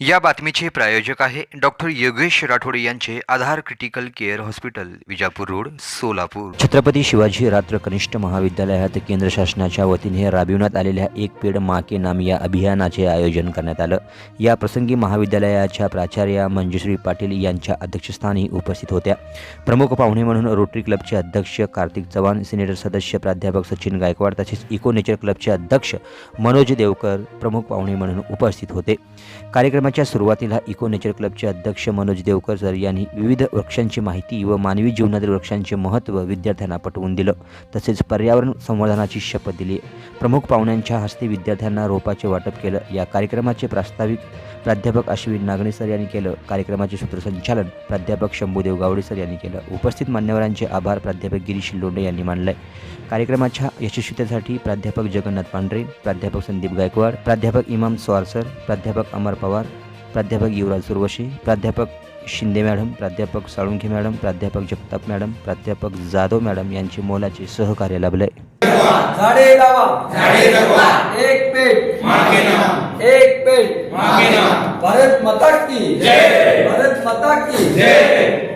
या बातमीचे प्रायोजक आहे डॉक्टर योगेश राठोड यांचे Aadhaar critical care hospital Vijapur road Solapur. Chhatrapati Shivaji रात्र कनिष्ठ महाविद्यालयात केंद्र शासनाच्या वतीने राबविण्यात आलेल्या एक पेड माके नाम या अभियानाचे आयोजन करण्यात आलं. या प्रसंगी महाविद्यालयाच्या प्राचार्या मंजुश्री पाटील यांच्या अध्यक्षस्थानी उपस्थित होत्या. प्रमुख पाहुणे म्हणून रोटरी क्लबचे अध्यक्ष कार्तिक चव्हाण सिनेटर सदस्य प्राध्यापक सचिन गायकवाड तसेच इको नेचर क्लबचे अध्यक्ष मनोज देवकर प्रमुख पाहुणे म्हणून उपस्थित होते. कार्यक्रमाच्या सुरुवातीला इको नेचर क्लबचे अध्यक्ष मनोज देवकर सर यांनी विविध वृक्षांची माहिती व मानवी जीवनातील वृक्षांचे महत्त्व विद्यार्थ्यांना पटवून दिलं. तसेच पर्यावरण संवर्धनाची शपथ दिली. प्रमुख पाहुण्यांच्या हस्ते विद्यार्थ्यांना रोपाचे वाटप केलं. या कार्यक्रमाचे प्रास्ताविक प्राध्यापक अश्विन नागणे सर यांनी केलं. कार्यक्रमाचे सूत्रसंचालन प्राध्यापक शंभूदेव गावडे सर यांनी केलं. उपस्थित मान्यवरांचे आभार प्राध्यापक गिरीश लोंडे यांनी मानले कार्यक्रमाच्या यशस्वीतेसाठी प्राध्यापक जगन्नाथ पांढरे प्राध्यापक संदीप गायकवाड प्राध्यापक इमाम स्वार सर प्राध्यापक अमर पवार प्राध्यापक युवराज सुरवशी प्राध्यापक शिंदे मॅडम प्राध्यापक साळुंखे मॅडम प्राध्यापक जगताप मॅडम प्राध्यापक जाधव मॅडम यांचे मोलाचे सहकार्य लाभले झाडे लावा. झाडे जगवा. एक पेड मागे नाम एक पेड मागे नाम भारत माता की. जय. भारत माता की. जय.